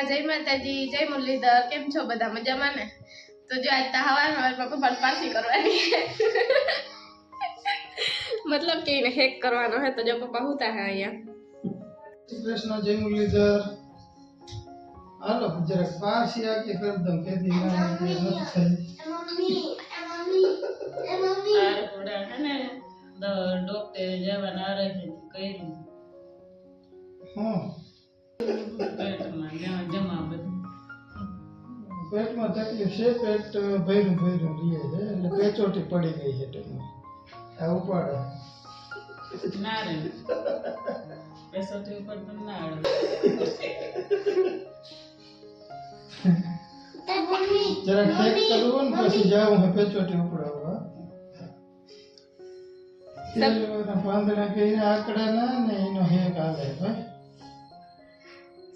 શ્રી જય માતાજી જય મુરલીધર કેમ છો બધા? મજામાં ને? તો જો આજ તો હવાર હવારમાં પપ્પા પારસી કરવાની મતલબ કે એને હેક કરવાનો હે તો જો પપ્પા હોતા હે અહીંયા. કૃષ્ણ જય મુરલીધર. હાલો જરાક પાસી કે કર દઉં. કેદી ના નથી પેટમાં તકલીફ છે પેટ ભર્યું ભર્યું રીએ છે એટલે પેચોટી પડી ગઈ છે ટૂંકમાં આ ઉપાડે ના રે પેસોટી ઉપર તો ના આવે જરાક હેક કરવું ને પછી જાવું હે પેચોટી ઉપડાવવા તેલવાળા પાંદડા કહીને આકડાના ને એનો હેક આવે ભાઈ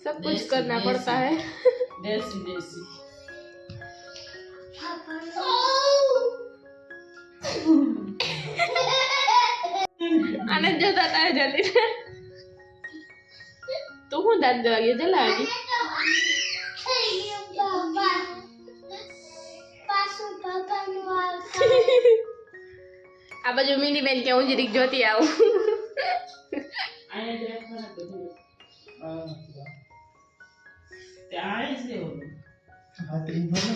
सब कुछ करना पड़ता है દેશી દેશી આને જ જોતા તારે જલ્દી તું હું દાંત દેવા ગયો જલા હજી આ બાજુ મિની બેન કે હું જરીક જોતી આવું અહીંયા જ રાખવાના બધું હા ત્યાં જ રહેવું હા તે ઈ ભલે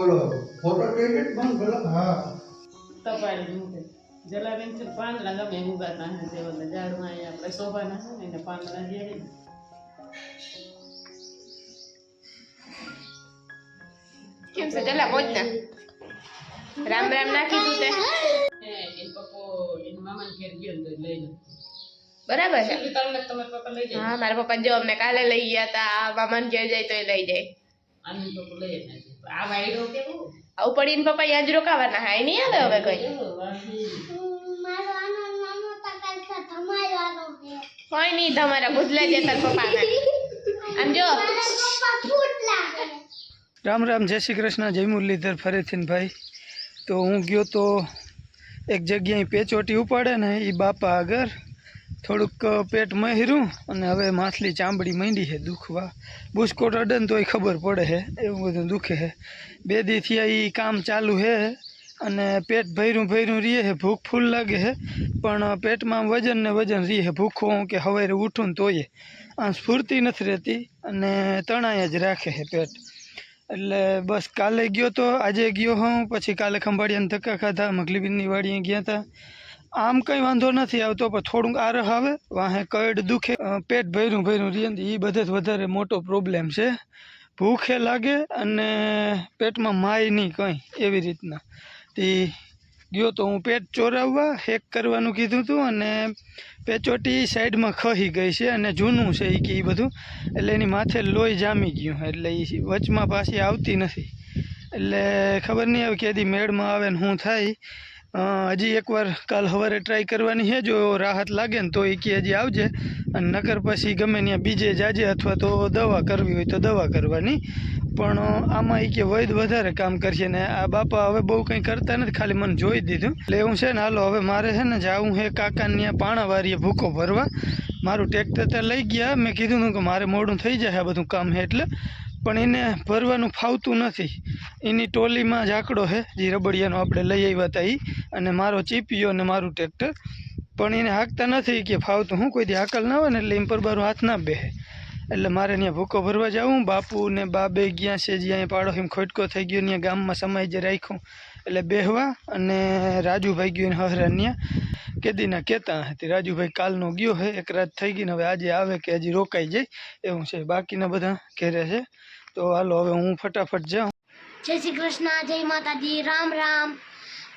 ઓલો ફોટો ટિકિટ બંધ ભલે. હા. તપાડી મૂકે જલાબેન છે પાંદડા ગમે ઉગાતા હે તે ઓલા ઝાડમાં અહીંયા આપણે શોભાના છે ને એને પાંદડા દે કેમ છે? જલા ના. રામ રામ નાખી તું તે. એ પપ્પો એન મામાને ઘેર ગયો તો લઈને. બરાબર છે. તમને પપ્પા લઈ જાય? હા મારા પપ્પા જો અમને કાલે લઈ ગયા તા આ મામાને ઘેર જાય તો એ લઈ જાય. આનંદ પપ્પો લઈ જ નથી આ વાયડો ને આવું પડીને પપ્પા યાદ રોકાવાના હા એ નહીં આવે હવે કઈ? કોઈ નહીં તમારા ભૂતલા જતા પપ્પા આમ જો. રામ રામ જય શ્રી કૃષ્ણ જય મુરલીધર ફરીથી ભાઈ તો હું ગયો તો એક જગ્યાએ પેચોટી ઉપાડે ને એ બાપા આગળ થોડુંક પેટ મહેર્યું અને હવે માછલી ચામડી માંડી છે દુખવા. બુસ્કોટ અડે ને તોય ખબર પડે છે, એવું બધું દુખે છે. બે દીથી ઈ કામ ચાલુ છે અને પેટ ભર્યું ભર્યું રીએ છે, ભૂખ ફૂલ લાગે છે. પણ પેટમાં વજન ને વજન છે ભૂખો, હું કે હવારે ઉઠું ને તોય. આ સ્ફૂર્તિ નથી રહેતી અને તણાય જ રાખે છે પેટ. એટલે બસ કાલે ગયો તો, આજે ગયો હું, પછી કાલે ખંભાળિયાને ધક્કા ખાધા મગલીબીનની વાડીએ ગયા હતા આમ કંઈ વાંધો નથી આવતો પણ થોડુંક આરહ આવે. વાહે કડ દુખે પેટ ભર્યું ભર્યું ને એ બધે વધારે મોટો પ્રોબ્લેમ છે. ભૂખે લાગે અને પેટમાં માય નહીં કંઈ એવી રીતના. તે ગયો તો હું પેટ ચોરાવવા, હેક કરવાનું કીધું હતું અને પેચોટી સાઈડમાં ખહી ગઈ છે અને જૂનું છે એ કે એ બધું. એટલે એની માથે લોહી જામી ગયું એટલે એ વચમાં પાછી આવતી નથી. એટલે ખબર નહીં આવે કેદી મેળમાં આવે ને શું થાય. હજી એકવાર કાલ સવારે ટ્રાય કરવાની છે. જો રાહત લાગે ને તો એ કે હજી આવજે. અને નકર પછી ગમે ત્યાં બીજે જાજે અથવા તો દવા કરવી હોય તો દવા કરવાની. પણ આમાં એ કે વૈદ વધારે કામ કરશે ને આ બાપા હવે બહુ કંઈ કરતા નથી. ખાલી મને જોઈ દીધું. એટલે એવું છે ને, હાલો, હવે મારે છે ને જાવું હે કાકાને ત્યાં પાણાવારીએ ભૂકો ભરવા. મારું ટ્રેક્ટર ત્યાં લઈ ગયા. મેં કીધું હતું કે મારે મોડું થઈ જાય આ બધું કામ છે એટલે. પણ એને ભરવાનું ફાવતું નથી. એની ટોલીમાં ઝાકડો છે જે રબડિયાનો આપણે લઈ આવ્યા હતા એ અને મારો ચીપિયો અને મારું ટ્રેક્ટર. પણ એને હાંકતા નથી કે ફાવતું. હું કોઈ દી હાકલ ના હોય ને એટલે એમ પર બારું હાથ ના બેહે. એટલે મારે ત્યાં ભૂકો ભરવા જાવું બાપુ ને બાબે ગયા છે જ્યાં પાડો એમ ખોટકો થઈ ગયો ત્યાં ગામમાં સમય જે રાખ્યું. એટલે બેહવા અને રાજુભાઈ ગયો ગયું હહરા ત્યાં કેદીના કહેતા હતી રાજુભાઈ કાલનો ગયો હે એક રાત થઈ ગઈ ને હવે આજે આવે કે હજી રોકાઈ જાય એવું છે. બાકીના બધા ઘેરે છે. તો હાલો હવે હું ફટાફટ જાઉં. જય શ્રી કૃષ્ણ જય માતાજી. રામ રામ.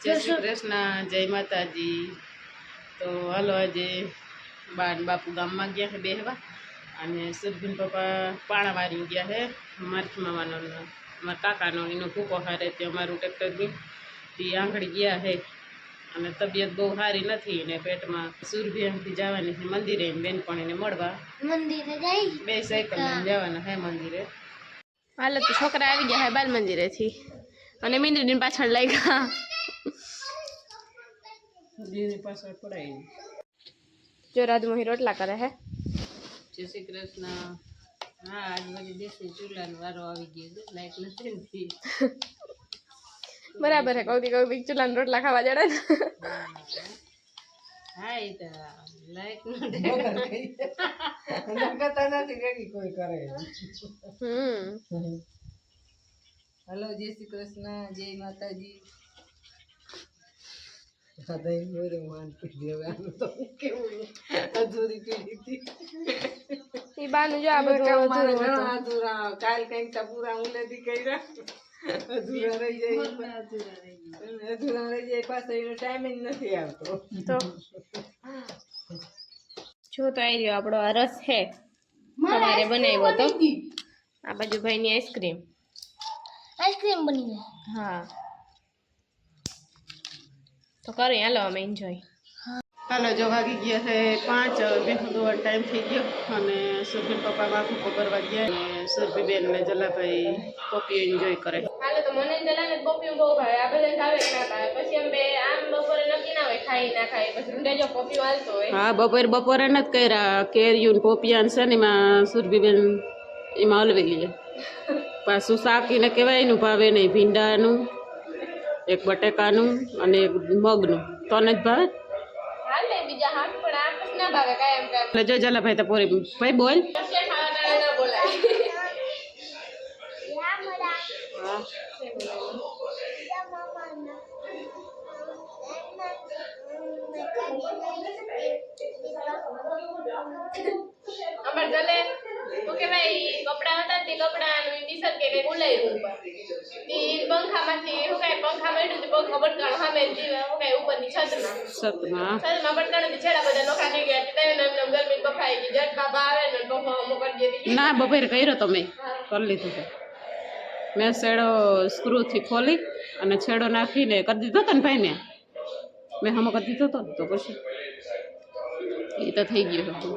જય શ્રી કૃષ્ણ જય માતાજી. તો હાલો આજે બા ને બાપુ ગામમાં ગયા છે બેહવા અને સુરભીન પપ્પા પાણાવારી ગયા છે. મારથી મામાનો ને મારા કાકાનો એનો ભૂકો હારે તે અમારું ટ્રેક્ટર ગયું. તે આંગળી ગયા છે. અને તબિયત બહુ સારી નથી ને પેટમાં સુરભી જવાની છે. મંદિરે બેનપણીને મળવા. મંદિરે જઈ બે સાયકલ જવાના હે મંદિરે. હાલ તો છોકરા આવી ગયા હે બાલ મંદિરેથી. અને મીંદડીની પાછળ લઈ ગયા દીની પાછળ પડાવી જો રાજમોહી રોટલા કરે હે. જય શ્રી કૃષ્ણ. હા આજ બધી દેશી ચૂલાનો વારો આવી ગયો લાઈટ નથી. બરાબર હે કૌતી કૌતી ચૂલાના રોટલા ખાવા જડે ને. હા એ તો લાઈટ નો હમ. હલો જય શ્રી કૃષ્ણ જય માતાજી. ઈ બાનું જો આ બધું અધૂરું હતું. કાલ કંઈક પૂરા ઉલેથી કર્યા. અધૂરા રહી જાય અધૂરા રહી જાય. પાછો એનો ટાઈમ જ નથી આવતો. તો? જો તો આવી રહ્યો આપણો આ રસ છે. સવારે બનાવ્યો તો આ બાજુ ભાઈની આઈસ્ક્રીમ આઈસ્ક્રીમ બની હા. તો કરી હાલો અમે એન્જોય હાલો જો વાગી ગયા છે પાંચ બેસું દોડ ટાઈમ થઈ ગયો અને સુરભી પપ્પા માથું પકડવા ગયા અને સુરભી બેન ને જલાભાઈ કોપી એન્જોય કરે. હાલો તો મને જલાને પોપિયું બહુ ભાવે. આ બધા ભાવે ના ભાવે? પછી અમે આમ બપોરે નક્કી ના હોય ખાઈ ના ખાઈ. પછી રૂંડે જો પોપિયું હાલતો હોય. હા બપોરે બપોરે જ કર્યા. કેરિયું પોપિયાન છે ને એમાં સુરભીબેન એમાં હલવી લઈએ પાછું શાકીને કહેવાય એનું ભાવે નહીં. ભીંડાનું એક બટેકાનું અને એક મગનું. તને જ ભાવે હાલે બીજા હાથ પણ આ પછી ના ભાગે એમ કાંઈ એટલે જો જલાભાઈ તો પૂરી ભાઈ બોલ. ના બોલાય અમાર જલે ઓકે ભાઈ કપડા હતા તે કપડાનું ટી શર્ટ કે કઈ ઉલાયું ઉપર. ઈ પંખામાંથી શું કાંઈ પંખા મળ્યું તે પંખો બટકાણો સામે જી- કાંઈ ઉપરની છતમાં. સતમાં છતમાં બટકાણો તે છેડા બધા નોખા થઈ ગયા એમને ગરમી બફાઈ ગઈ. જટ બાબા આવે ને ટોફો મોકલી દીધી ના બપેર કર્યો તો મેં કરી લીધું તો મેં છેડો સ્ક્રૂથી ખોલી અને છેડો નાખીને કરી દીધો હતો ને ભાઈને મેં. હમો કરી દીધો હતો ને તો પછી. એ તો થઈ ગયું હતું.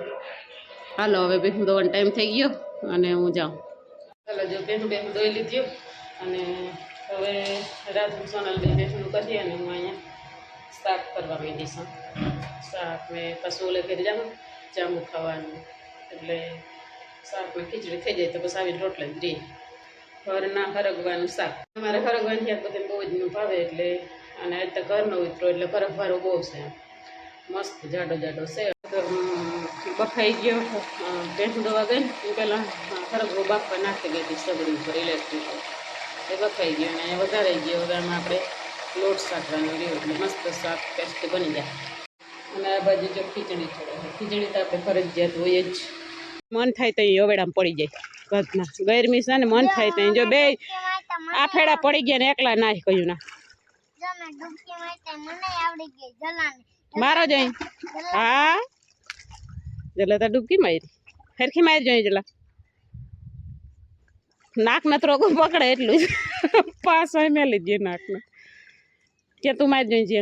હાલો હવે બેહું દોવાનો ટાઈમ થઈ ગયો અને હું જાઉં. ચાલો જો બેહું બેહું દોઈ લીધું. અને હવે રાત સોનલ બે બેઠું કરીએ અને હું અહીંયા શાક કરવા માંડી છું. શાક મેં પશુ ઓલે ઘેર જાઉં જાંબુ ખાવાનું. એટલે શાકમાં ખીચડી થઈ જાય તો પછી આવી રોટલા જ રે ઘરના હરગવાનું શાક અમારે હરગવાનું શાક બધાને બહુ જ નું ભાવે એટલે અને આજ તો ઘરનો ઉતરો એટલે હરગવારો બહુ છે. મસ્ત જાડો જાડો છે. બફાઈ ગયો. ભેંસું દવા ગઈ એ પહેલાં ફરક બાફવા નાખી ગઈ હતી સગડી ઉપર ઇલેક્ટ્રિક એ બફાઈ ગયો અને વધારે ગયો વધારેમાં આપણે લોટ સાકવાનો રહ્યો એટલે મસ્ત શાક ટેસ્ટ બની જાય. અને આ બાજુ જો ખીચડી ચડે ખીચડી તો આપણે ફરજિયાત હોય જ. મન થાય તો એ અવેડામાં પડી જાય. ઘરના. ગરમી છે ને મન થાય તો જો બે આ ફેડા પડી ગયા ને એકલા ના. કહ્યું ના મારો જઈ હા. જલા તો ડૂબકી મારી. ફેરખી મારી જોઈ જલા. નાક ને પકડે એટલું જ. પાસ હોય મેં દે નાકને. કે તું મારી જોઈ છે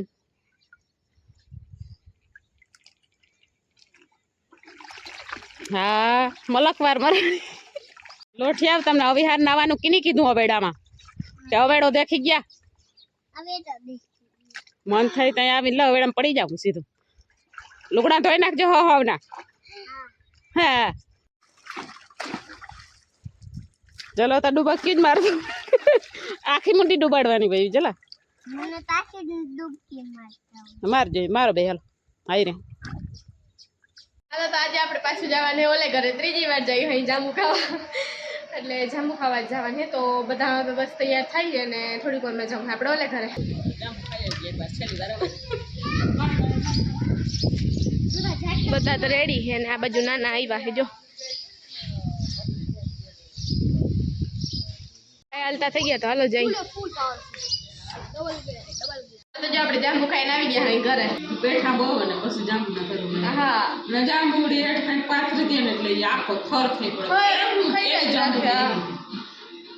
હા મલકવાર મરે. લોઠી આવ તમને અવિહાર નાવાનું કીની કીધું અવેડામાં? કે અવેડો દેખી ગયા? મન થાય ત્યાં આવીને લો અવેડામાં પડી જાઉં સીધું. લુગડા ધોઈ નાખજો હો હવના. હા. ચલો તો ડૂબકી જ મારું આખી મુંડી ડૂબાડવાની ભાઈ ચલા. મને તાકી ડૂબકી મારતા મારજો મારો ભાઈ હાલ. આવી રે. હાલો તો આજે આપણે પાછું જવાને ઓલે ઘરે ત્રીજી વાર જઈ હોય જાંબુ ખાવા. એટલે જાંબુ ખાવા જવાની તો બધા હવે બસ તૈયાર થઈ અને થોડીક વારમાં જાઉં આપણે ઓલે ઘરે. બધા તો રેડી છે અને આ બાજુ નાના આવ્યા છે જો. હાલતા થઈ ગયા તો હાલો જઈ. તો જો આપણે જાંબુ ખાઈને આવી ગયા અહીં ઘરે. બેઠા બહુ ને પછી જાંબુ ના કરું હા. ને જાંબુ ઉડી હેઠ ખાઈને પાથરી ને એટલે આખો થર થઈ પડે હોય, એવું થઈ એ જાંબુ છે, હા.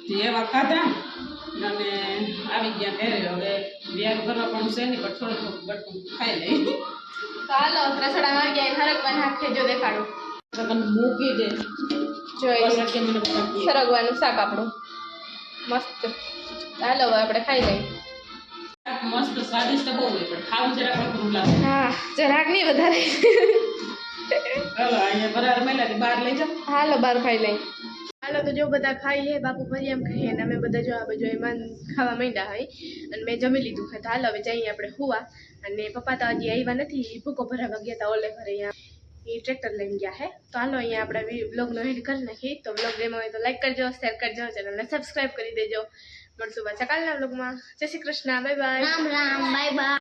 તે એવા ખાધા અને આવી ગયા ઘરે. હવે વ્યાર કરવા પણ છે નહીં પણ થોડું થોડું બટકું ખાઈ લઈ. તો હાલો રસોડામાં ગયા. ફરકવા નાખે જો દેખાડું. તો મને મૂકી દે. જોઈ. સરગવાનું શાક આપણું. મસ્ત. ચાલો હવે આપણે ખાઈ લઈએ. મસ્ત સ્વાદિષ્ટ બહુ હોય પણ ખાવું જરાક અઘરું લાગે. હા જરાક નહીં વધારે. ચાલો અહીંયા બરાબર મેલાથી બહાર લઈ જાઓ. હાલો બાર ખાઈ લઈ હાલો તો જો બધા ખાઈ હે બાપુ ફરી એમ ખાઈએ અને અમે બધા જો આ બાજુ એમાં ખાવા માંડ્યા હોય અને મેં જમી લીધું. છે તો હાલો હવે જઈએ આપણે હુવા. અને પપ્પા તો હજી આવ્યા નથી ભૂકો ભરાવા ગયા હતા ઓલે ઘરે અહીંયા એ ટ્રેક્ટર લઈને ગયા હે તો હાલો અહીંયા આપણે બ્લોગનો હેડ કરી નાખી તો બ્લોગ ગેમ હોય તો લાઈક કરજો શેર કરજો ચેનલને સબસ્ક્રાઈબ કરી દેજો મળશું પાછા કાલના બ્લોગમાં Jai Shri Krishna bye bye Ram Ram bye bye